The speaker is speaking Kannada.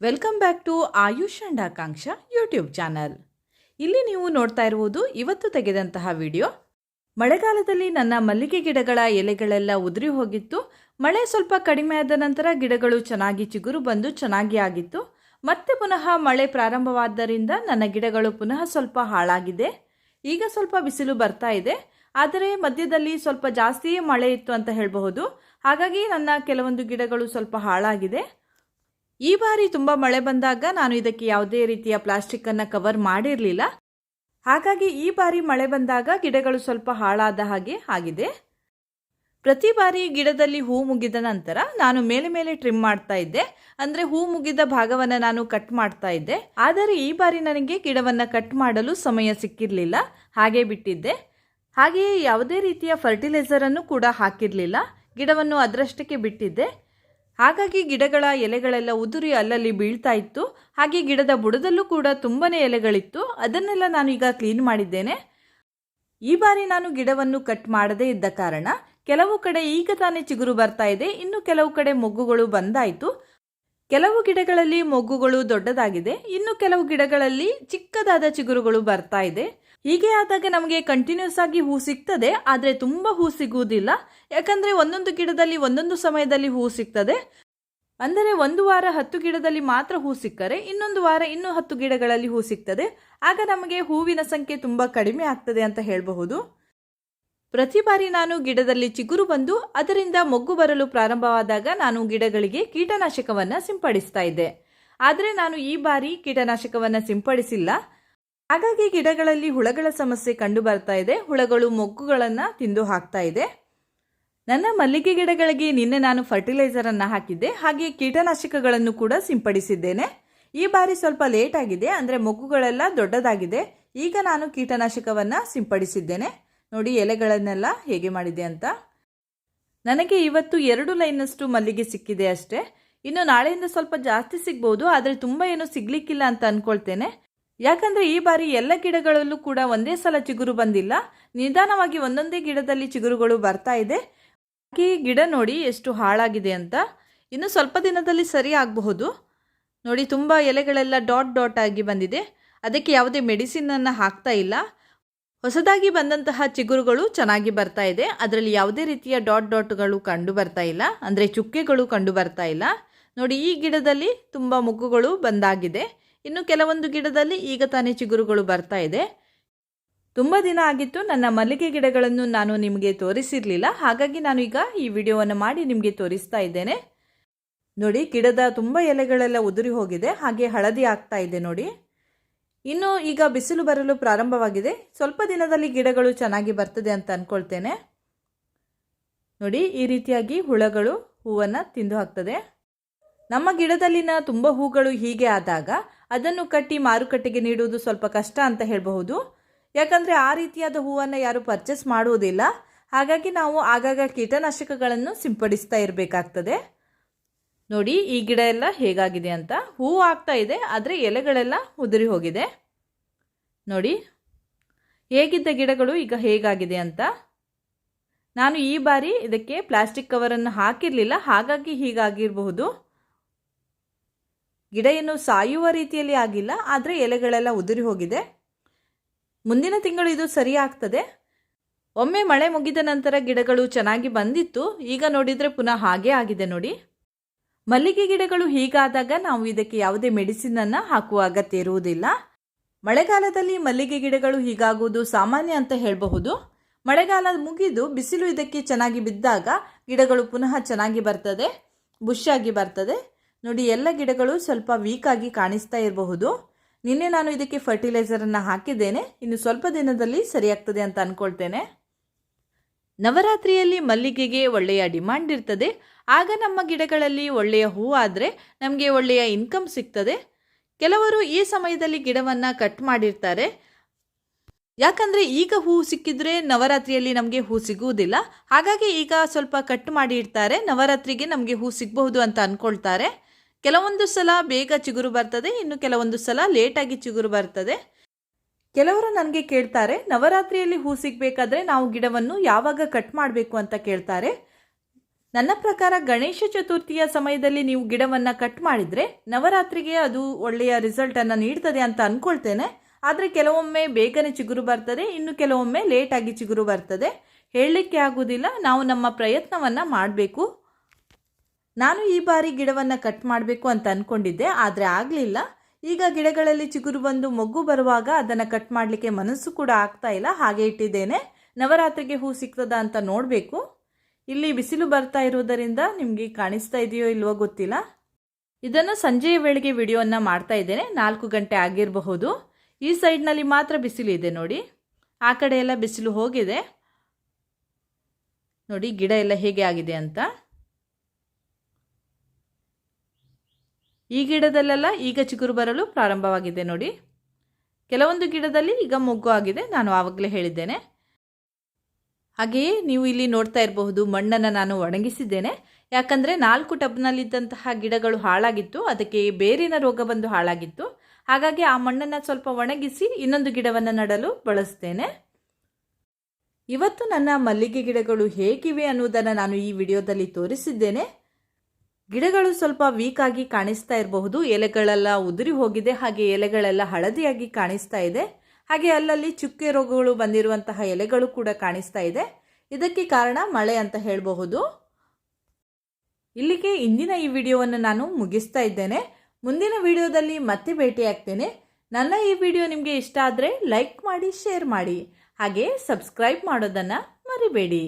Welcome back to Ayush and Akanksha YouTube channel ಇಲ್ಲಿ ನೀವು ನೋಡ್ತಾ ಇರುವುದು ಇವತ್ತು ತೆಗೆದಂತಹ ವಿಡಿಯೋ ಮಳೆಗಾಲದಲ್ಲಿ ನನ್ನ ಮಲ್ಲಿಗೆ ಗಿಡಗಳ ಎಲೆಗಳೆಲ್ಲ ಉದುರಿ ಹೋಗಿತ್ತು. ಮಳೆ ಸ್ವಲ್ಪ ಕಡಿಮೆ ಆದ ನಂತರ ಗಿಡಗಳು ಚೆನ್ನಾಗಿ ಚಿಗುರು ಬಂದು ಚೆನ್ನಾಗಿ ಆಗಿತ್ತು. ಮತ್ತೆ ಪುನಃ ಮಳೆ ಪ್ರಾರಂಭವಾದ್ದರಿಂದ ನನ್ನ ಗಿಡಗಳು ಪುನಃ ಸ್ವಲ್ಪ ಹಾಳಾಗಿದೆ. ಈಗ ಸ್ವಲ್ಪ ಬಿಸಿಲು ಬರ್ತಾ ಇದೆ. ಆದರೆ ಮಧ್ಯದಲ್ಲಿ ಸ್ವಲ್ಪ ಜಾಸ್ತಿಯೇ ಮಳೆ ಇತ್ತು ಅಂತ ಹೇಳಬಹುದು. ಹಾಗಾಗಿ ನನ್ನ ಕೆಲವೊಂದು ಗಿಡಗಳು ಸ್ವಲ್ಪ ಹಾಳಾಗಿದೆ. ಈ ಬಾರಿ ತುಂಬ ಮಳೆ ಬಂದಾಗ ನಾನು ಇದಕ್ಕೆ ಯಾವುದೇ ರೀತಿಯ ಪ್ಲಾಸ್ಟಿಕ್ಕನ್ನು ಕವರ್ ಮಾಡಿರಲಿಲ್ಲ. ಹಾಗಾಗಿ ಈ ಬಾರಿ ಮಳೆ ಬಂದಾಗ ಗಿಡಗಳು ಸ್ವಲ್ಪ ಹಾಳಾದ ಹಾಗೆ ಆಗಿದೆ. ಪ್ರತಿ ಬಾರಿ ಗಿಡದಲ್ಲಿ ಹೂ ಮುಗಿದ ನಂತರ ನಾನು ಮೇಲೆ ಮೇಲೆ ಟ್ರಿಮ್ ಮಾಡ್ತಾ ಇದ್ದೆ. ಅಂದರೆ ಹೂ ಮುಗಿದ ಭಾಗವನ್ನು ನಾನು ಕಟ್ ಮಾಡ್ತಾ ಇದ್ದೆ. ಆದರೆ ಈ ಬಾರಿ ನನಗೆ ಗಿಡವನ್ನು ಕಟ್ ಮಾಡಲು ಸಮಯ ಸಿಕ್ಕಿರಲಿಲ್ಲ. ಹಾಗೆ ಬಿಟ್ಟಿದ್ದೆ. ಹಾಗೆಯೇ ಯಾವುದೇ ರೀತಿಯ ಫರ್ಟಿಲೈಸರನ್ನು ಕೂಡ ಹಾಕಿರಲಿಲ್ಲ. ಗಿಡವನ್ನು ಅದರಷ್ಟಕ್ಕೆ ಬಿಟ್ಟಿದ್ದೆ. ಹಾಗಾಗಿ ಗಿಡಗಳ ಎಲೆಗಳೆಲ್ಲ ಉದುರಿ ಅಲ್ಲಲ್ಲಿ ಬೀಳ್ತಾ ಇತ್ತು. ಹಾಗೆ ಗಿಡದ ಬುಡದಲ್ಲೂ ಕೂಡ ತುಂಬನೇ ಎಲೆಗಳಿತ್ತು. ಅದನ್ನೆಲ್ಲ ನಾನು ಈಗ ಕ್ಲೀನ್ ಮಾಡಿದ್ದೇನೆ. ಈ ಬಾರಿ ನಾನು ಗಿಡವನ್ನು ಕಟ್ ಮಾಡದೇ ಇದ್ದ ಕಾರಣ ಕೆಲವು ಕಡೆ ಈಗ ತಾನೇ ಚಿಗುರು ಬರ್ತಾ ಇದೆ. ಇನ್ನು ಕೆಲವು ಕಡೆ ಮೊಗ್ಗುಗಳು ಬಂದಾಯಿತು. ಕೆಲವು ಗಿಡಗಳಲ್ಲಿ ಮೊಗ್ಗುಗಳು ದೊಡ್ಡದಾಗಿದೆ. ಇನ್ನು ಕೆಲವು ಗಿಡಗಳಲ್ಲಿ ಚಿಕ್ಕದಾದ ಚಿಗುರುಗಳು ಬರ್ತಾ ಇದೆ. ಹೀಗೆ ಆದಾಗ ನಮಗೆ ಕಂಟಿನ್ಯೂಸ್ ಆಗಿ ಹೂ ಸಿಗ್ತದೆ, ಆದರೆ ತುಂಬ ಹೂ ಸಿಗುವುದಿಲ್ಲ. ಯಾಕಂದರೆ ಒಂದೊಂದು ಗಿಡದಲ್ಲಿ ಒಂದೊಂದು ಸಮಯದಲ್ಲಿ ಹೂ ಸಿಗ್ತದೆ. ಅಂದರೆ ಒಂದು ವಾರ ಹತ್ತು ಗಿಡದಲ್ಲಿ ಮಾತ್ರ ಹೂ ಸಿಕ್ಕರೆ, ಇನ್ನೊಂದು ವಾರ ಇನ್ನೂ ಹತ್ತು ಗಿಡಗಳಲ್ಲಿ ಹೂ ಸಿಗ್ತದೆ. ಆಗ ನಮಗೆ ಹೂವಿನ ಸಂಖ್ಯೆ ತುಂಬ ಕಡಿಮೆ ಆಗ್ತದೆ ಅಂತ ಹೇಳಬಹುದು. ಪ್ರತಿ ಬಾರಿ ನಾನು ಗಿಡದಲ್ಲಿ ಚಿಗುರು ಬಂದು, ಅದರಿಂದ ಮೊಗ್ಗು ಬರಲು ಪ್ರಾರಂಭವಾದಾಗ ನಾನು ಗಿಡಗಳಿಗೆ ಕೀಟನಾಶಕವನ್ನು ಸಿಂಪಡಿಸ್ತಾ ಇದ್ದೆ. ಆದರೆ ನಾನು ಈ ಬಾರಿ ಕೀಟನಾಶಕವನ್ನು ಸಿಂಪಡಿಸಿಲ್ಲ. ಹಾಗಾಗಿ ಗಿಡಗಳಲ್ಲಿ ಹುಳಗಳ ಸಮಸ್ಯೆ ಕಂಡು ಬರ್ತಾ ಇದೆ. ಹುಳಗಳು ಮೊಗ್ಗುಗಳನ್ನು ತಿಂದು ಹಾಕ್ತಾ ಇದೆ. ನನ್ನ ಮಲ್ಲಿಗೆ ಗಿಡಗಳಿಗೆ ನಿನ್ನೆ ನಾನು ಫರ್ಟಿಲೈಸರನ್ನು ಹಾಕಿದ್ದೆ. ಹಾಗೆ ಕೀಟನಾಶಕಗಳನ್ನು ಕೂಡ ಸಿಂಪಡಿಸಿದ್ದೇನೆ. ಈ ಬಾರಿ ಸ್ವಲ್ಪ ಲೇಟ್ ಆಗಿದೆ. ಅಂದರೆ ಮೊಗ್ಗುಗಳೆಲ್ಲ ದೊಡ್ಡದಾಗಿದೆ. ಈಗ ನಾನು ಕೀಟನಾಶಕವನ್ನು ಸಿಂಪಡಿಸಿದ್ದೇನೆ. ನೋಡಿ ಎಲೆಗಳನ್ನೆಲ್ಲ ಹೇಗೆ ಮಾಡಿದೆ ಅಂತ. ನನಗೆ ಇವತ್ತು ಎರಡು ಲೈನಷ್ಟು ಮಲ್ಲಿಗೆ ಸಿಕ್ಕಿದೆ ಅಷ್ಟೇ. ಇನ್ನು ನಾಳೆಯಿಂದ ಸ್ವಲ್ಪ ಜಾಸ್ತಿ ಸಿಗ್ಬೋದು. ಆದರೆ ತುಂಬ ಏನು ಸಿಗ್ಲಿಕ್ಕಿಲ್ಲ ಅಂತ ಅನ್ಕೊಳ್ತೇನೆ. ಯಾಕಂದರೆ ಈ ಬಾರಿ ಎಲ್ಲ ಗಿಡಗಳಲ್ಲೂ ಕೂಡ ಒಂದೇ ಸಲ ಚಿಗುರು ಬಂದಿಲ್ಲ. ನಿಧಾನವಾಗಿ ಒಂದೊಂದೇ ಗಿಡದಲ್ಲಿ ಚಿಗುರುಗಳು ಬರ್ತಾ ಇದೆ. ಬಾಕಿ ಗಿಡ ನೋಡಿ ಎಷ್ಟು ಹಾಳಾಗಿದೆ ಅಂತ. ಇನ್ನು ಸ್ವಲ್ಪ ದಿನದಲ್ಲಿ ಸರಿ ಆಗಬಹುದು. ನೋಡಿ, ತುಂಬ ಎಲೆಗಳೆಲ್ಲ ಡಾಟ್ ಡಾಟ್ ಆಗಿ ಬಂದಿದೆ. ಅದಕ್ಕೆ ಯಾವುದೇ ಮೆಡಿಸಿನನ್ನು ಹಾಕ್ತಾ ಇಲ್ಲ. ಹೊಸದಾಗಿ ಬಂದಂತಹ ಚಿಗುರುಗಳು ಚೆನ್ನಾಗಿ ಬರ್ತಾ ಇದೆ. ಅದರಲ್ಲಿ ಯಾವುದೇ ರೀತಿಯ ಡಾಟ್ ಡಾಟ್ಗಳು ಕಂಡು ಬರ್ತಾ ಇಲ್ಲ. ಅಂದರೆ ಚುಕ್ಕೆಗಳು ಕಂಡು ಬರ್ತಾ ಇಲ್ಲ. ನೋಡಿ, ಈ ಗಿಡದಲ್ಲಿ ತುಂಬ ಮುಗ್ಗುಗಳು ಬಂದಾಗಿದೆ. ಇನ್ನು ಕೆಲವೊಂದು ಗಿಡದಲ್ಲಿ ಈಗ ತಾನೇ ಚಿಗುರುಗಳು ಬರ್ತಾ ಇದೆ. ತುಂಬ ದಿನ ಆಗಿತ್ತು, ನನ್ನ ಮಲ್ಲಿಗೆ ಗಿಡಗಳನ್ನು ನಾನು ನಿಮಗೆ ತೋರಿಸಿರಲಿಲ್ಲ. ಹಾಗಾಗಿ ನಾನು ಈಗ ಈ ವಿಡಿಯೋವನ್ನು ಮಾಡಿ ನಿಮಗೆ ತೋರಿಸ್ತಾ ಇದ್ದೇನೆ. ನೋಡಿ, ಗಿಡದ ತುಂಬ ಎಲೆಗಳೆಲ್ಲ ಉದುರಿ ಹೋಗಿದೆ. ಹಾಗೆ ಹಳದಿ ಆಗ್ತಾ ಇದೆ ನೋಡಿ. ಇನ್ನು ಈಗ ಬಿಸಿಲು ಬರಲು ಪ್ರಾರಂಭವಾಗಿದೆ. ಸ್ವಲ್ಪ ದಿನದಲ್ಲಿ ಗಿಡಗಳು ಚೆನ್ನಾಗಿ ಬರ್ತದೆ ಅಂತ ಅಂದ್ಕೊಳ್ತೇನೆ ನೋಡಿ, ಈ ರೀತಿಯಾಗಿ ಹುಳಗಳು ಹೂವನ್ನು ತಿಂದು ಹಾಕ್ತದೆ. ನಮ್ಮ ಗಿಡದಲ್ಲಿನ ತುಂಬ ಹೂಗಳು ಹೀಗೆ ಆದಾಗ ಅದನ್ನು ಕಟ್ಟಿ ಮಾರುಕಟ್ಟೆಗೆ ನೀಡುವುದು ಸ್ವಲ್ಪ ಕಷ್ಟ ಅಂತ ಹೇಳಬಹುದು. ಯಾಕಂದರೆ ಆ ರೀತಿಯಾದ ಹೂವನ್ನು ಯಾರು ಪರ್ಚೇಸ್ ಮಾಡುವುದಿಲ್ಲ. ಹಾಗಾಗಿ ನಾವು ಆಗಾಗ ಕೀಟನಾಶಕಗಳನ್ನು ಸಿಂಪಡಿಸ್ತಾ ಇರಬೇಕಾಗ್ತದೆ. ನೋಡಿ, ಈ ಗಿಡ ಎಲ್ಲ ಹೇಗಾಗಿದೆ ಅಂತ. ಹೂವು ಆಗ್ತಾ ಇದೆ, ಆದರೆ ಎಲೆಗಳೆಲ್ಲ ಉದುರಿ ಹೋಗಿದೆ. ನೋಡಿ, ಹೇಗಿದ್ದ ಗಿಡಗಳು ಈಗ ಹೇಗಾಗಿದೆ ಅಂತ. ನಾನು ಈ ಬಾರಿ ಇದಕ್ಕೆ ಪ್ಲಾಸ್ಟಿಕ್ ಕವರನ್ನು ಹಾಕಿರಲಿಲ್ಲ, ಹಾಗಾಗಿ ಹೀಗಾಗಿರಬಹುದು. ಗಿಡ ಏನು ಸಾಯುವ ರೀತಿಯಲ್ಲಿ ಆಗಿಲ್ಲ, ಆದರೆ ಎಲೆಗಳೆಲ್ಲ ಉದುರಿ ಹೋಗಿದೆ. ಮುಂದಿನ ತಿಂಗಳು ಇದು ಸರಿಯಾಗ್ತದೆ ಒಮ್ಮೆ ಮಳೆ ಮುಗಿದ ನಂತರ ಗಿಡಗಳು ಚೆನ್ನಾಗಿ ಬಂದಿತ್ತು. ಈಗ ನೋಡಿದರೆ ಪುನಃ ಹಾಗೆ ಆಗಿದೆ ನೋಡಿ. ಮಲ್ಲಿಗೆ ಗಿಡಗಳು ಹೀಗಾದಾಗ ನಾವು ಇದಕ್ಕೆ ಯಾವುದೇ ಮೆಡಿಸಿನನ್ನು ಹಾಕುವ ಅಗತ್ಯ ಇರುವುದಿಲ್ಲ. ಮಳೆಗಾಲದಲ್ಲಿ ಮಲ್ಲಿಗೆ ಗಿಡಗಳು ಹೀಗಾಗುವುದು ಸಾಮಾನ್ಯ ಅಂತ ಹೇಳಬಹುದು. ಮಳೆಗಾಲ ಮುಗಿದು ಬಿಸಿಲು ಇದಕ್ಕೆ ಚೆನ್ನಾಗಿ ಬಿದ್ದಾಗ ಗಿಡಗಳು ಪುನಃ ಚೆನ್ನಾಗಿ ಬರ್ತದೆ ಬುಷಾಗಿ ಬರ್ತದೆ. ನೋಡಿ, ಎಲ್ಲ ಗಿಡಗಳು ಸ್ವಲ್ಪ ವೀಕಾಗಿ ಕಾಣಿಸ್ತಾ ಇರಬಹುದು. ನಿನ್ನೆ ನಾನು ಇದಕ್ಕೆ ಫರ್ಟಿಲೈಸರನ್ನು ಹಾಕಿದ್ದೇನೆ. ಇನ್ನು ಸ್ವಲ್ಪ ದಿನದಲ್ಲಿ ಸರಿಯಾಗ್ತದೆ ಅಂತ ಅಂದ್ಕೊಳ್ತೇನೆ ನವರಾತ್ರಿಯಲ್ಲಿ ಮಲ್ಲಿಗೆಗೆ ಒಳ್ಳೆಯ ಡಿಮ್ಯಾಂಡ್ ಇರ್ತದೆ. ಆಗ ನಮ್ಮ ಗಿಡಗಳಲ್ಲಿ ಒಳ್ಳೆಯ ಹೂವು ಆದರೆ ನಮಗೆ ಒಳ್ಳೆಯ ಇನ್ಕಮ್ ಸಿಗ್ತದೆ. ಕೆಲವರು ಈ ಸಮಯದಲ್ಲಿ ಗಿಡವನ್ನು ಕಟ್ ಮಾಡಿರ್ತಾರೆ. ಯಾಕಂದರೆ ಈಗ ಹೂ ಸಿಕ್ಕಿದ್ರೆ ನವರಾತ್ರಿಯಲ್ಲಿ ನಮಗೆ ಹೂ ಸಿಗುವುದಿಲ್ಲ. ಹಾಗಾಗಿ ಈಗ ಸ್ವಲ್ಪ ಕಟ್ ಮಾಡಿ ಇಡ್ತಾರೆ ನವರಾತ್ರಿಗೆ ನಮಗೆ ಹೂ ಸಿಗಬಹುದು ಅಂತ ಅಂದ್ಕೊಳ್ತಾರೆ ಕೆಲವೊಂದು ಸಲ ಬೇಗ ಚಿಗುರು ಬರ್ತದೆ, ಇನ್ನು ಕೆಲವೊಂದು ಸಲ ಲೇಟಾಗಿ ಚಿಗುರು ಬರ್ತದೆ. ಕೆಲವರು ನನಗೆ ಕೇಳ್ತಾರೆ, ನವರಾತ್ರಿಯಲ್ಲಿ ಹೂ ಸಿಗಬೇಕಾದ್ರೆ ನಾವು ಗಿಡವನ್ನು ಯಾವಾಗ ಕಟ್ ಮಾಡಬೇಕು ಅಂತ ಕೇಳ್ತಾರೆ. ನನ್ನ ಪ್ರಕಾರ ಗಣೇಶ ಚತುರ್ಥಿಯ ಸಮಯದಲ್ಲಿ ನೀವು ಗಿಡವನ್ನು ಕಟ್ ಮಾಡಿದರೆ ನವರಾತ್ರಿಗೆ ಅದು ಒಳ್ಳೆಯ ರಿಸಲ್ಟನ್ನು ನೀಡ್ತದೆ ಅಂತ ಅಂದ್ಕೊಳ್ತೇನೆ ಆದರೆ ಕೆಲವೊಮ್ಮೆ ಬೇಗನೆ ಚಿಗುರು ಬರ್ತದೆ, ಇನ್ನು ಕೆಲವೊಮ್ಮೆ ಲೇಟಾಗಿ ಚಿಗುರು ಬರ್ತದೆ. ಹೇಳಲಿಕ್ಕೆ ಆಗುವುದಿಲ್ಲ ನಾವು ನಮ್ಮ ಪ್ರಯತ್ನವನ್ನು ಮಾಡಬೇಕು. ನಾನು ಈ ಬಾರಿ ಗಿಡವನ್ನು ಕಟ್ ಮಾಡಬೇಕು ಅಂತ ಅಂದ್ಕೊಂಡಿದ್ದೆ ಆದರೆ ಆಗಲಿಲ್ಲ. ಈಗ ಗಿಡಗಳಲ್ಲಿ ಚಿಗುರು ಬಂದು ಮೊಗ್ಗು ಬರುವಾಗ ಅದನ್ನು ಕಟ್ ಮಾಡಲಿಕ್ಕೆ ಮನಸ್ಸು ಕೂಡ ಆಗ್ತಾ ಇಲ್ಲ, ಹಾಗೆ ಇಟ್ಟಿದ್ದೇನೆ. ನವರಾತ್ರಿಗೆ ಹೂ ಸಿಗ್ತದ ಅಂತ ನೋಡಬೇಕು. ಇಲ್ಲಿ ಬಿಸಿಲು ಬರ್ತಾ ಇರೋದರಿಂದ ನಿಮಗೆ ಕಾಣಿಸ್ತಾ ಇದೆಯೋ ಇಲ್ವೋ ಗೊತ್ತಿಲ್ಲ. ಇದನ್ನು ಸಂಜೆಯ ವೇಳೆಗೆ ವಿಡಿಯೋವನ್ನು ಮಾಡ್ತಾ ಇದ್ದೇನೆ, ನಾಲ್ಕು ಗಂಟೆ ಆಗಿರಬಹುದು. ಈ ಸೈಡ್ನಲ್ಲಿ ಮಾತ್ರ ಬಿಸಿಲು ಇದೆ ನೋಡಿ. ಆ ಕಡೆ ಎಲ್ಲ ಬಿಸಿಲು ಹೋಗಿದೆ. ನೋಡಿ, ಗಿಡ ಎಲ್ಲ ಹೇಗೆ ಆಗಿದೆ ಅಂತ. ಈ ಗಿಡದಲ್ಲೆಲ್ಲ ಈಗ ಚಿಗುರು ಬರಲು ಪ್ರಾರಂಭವಾಗಿದೆ ನೋಡಿ. ಕೆಲವೊಂದು ಗಿಡದಲ್ಲಿ ಈಗ ಮೊಗ್ಗು ಆಗಿದೆ, ನಾನು ಆವಾಗಲೇ ಹೇಳಿದ್ದೇನೆ. ಹಾಗೆಯೇ ನೀವು ಇಲ್ಲಿ ನೋಡ್ತಾ ಇರಬಹುದು, ಮಣ್ಣನ್ನು ನಾನು ಒಣಗಿಸಿದ್ದೇನೆ. ಯಾಕಂದರೆ ನಾಲ್ಕು ಟಬ್ನಲ್ಲಿದ್ದಂತಹ ಗಿಡಗಳು ಹಾಳಾಗಿತ್ತು, ಅದಕ್ಕೆ ಬೇರಿನ ರೋಗ ಬಂದು ಹಾಳಾಗಿತ್ತು. ಹಾಗಾಗಿ ಆ ಮಣ್ಣನ್ನು ಸ್ವಲ್ಪ ಒಣಗಿಸಿ ಇನ್ನೊಂದು ಗಿಡವನ್ನು ನಡಲು ಬಳಸ್ತೇನೆ. ಇವತ್ತು ನನ್ನ ಮಲ್ಲಿಗೆ ಗಿಡಗಳು ಹೇಗಿವೆ ಅನ್ನುವುದನ್ನು ನಾನು ಈ ವಿಡಿಯೋದಲ್ಲಿ ತೋರಿಸಿದ್ದೇನೆ. ಗಿಡಗಳು ಸ್ವಲ್ಪ ವೀಕ್ ಆಗಿ ಕಾಣಿಸ್ತಾ ಇರಬಹುದು. ಎಲೆಗಳೆಲ್ಲ ಉದುರಿ ಹೋಗಿದೆ. ಹಾಗೆ ಎಲೆಗಳೆಲ್ಲ ಹಳದಿಯಾಗಿ ಕಾಣಿಸ್ತಾ ಇದೆ. ಹಾಗೆ ಅಲ್ಲಲ್ಲಿ ಚುಕ್ಕೆ ರೋಗಗಳು ಬಂದಿರುವಂತಹ ಎಲೆಗಳು ಕೂಡ ಕಾಣಿಸ್ತಾ ಇದೆ. ಇದಕ್ಕೆ ಕಾರಣ ಮಳೆ ಅಂತ ಹೇಳಬಹುದು. ಇಲ್ಲಿಗೆ ಇಂದಿನ ಈ ವಿಡಿಯೋವನ್ನು ನಾನು ಮುಗಿಸ್ತಾ ಇದ್ದೇನೆ. ಮುಂದಿನ ವಿಡಿಯೋದಲ್ಲಿ ಮತ್ತೆ ಭೇಟಿಯಾಗ್ತೇನೆ. ನನ್ನ ಈ ವಿಡಿಯೋ ನಿಮಗೆ ಇಷ್ಟ ಆದರೆ ಲೈಕ್ ಮಾಡಿ, ಶೇರ್ ಮಾಡಿ. ಹಾಗೆ ಸಬ್ಸ್ಕ್ರೈಬ್ ಮಾಡೋದನ್ನು ಮರಿಬೇಡಿ.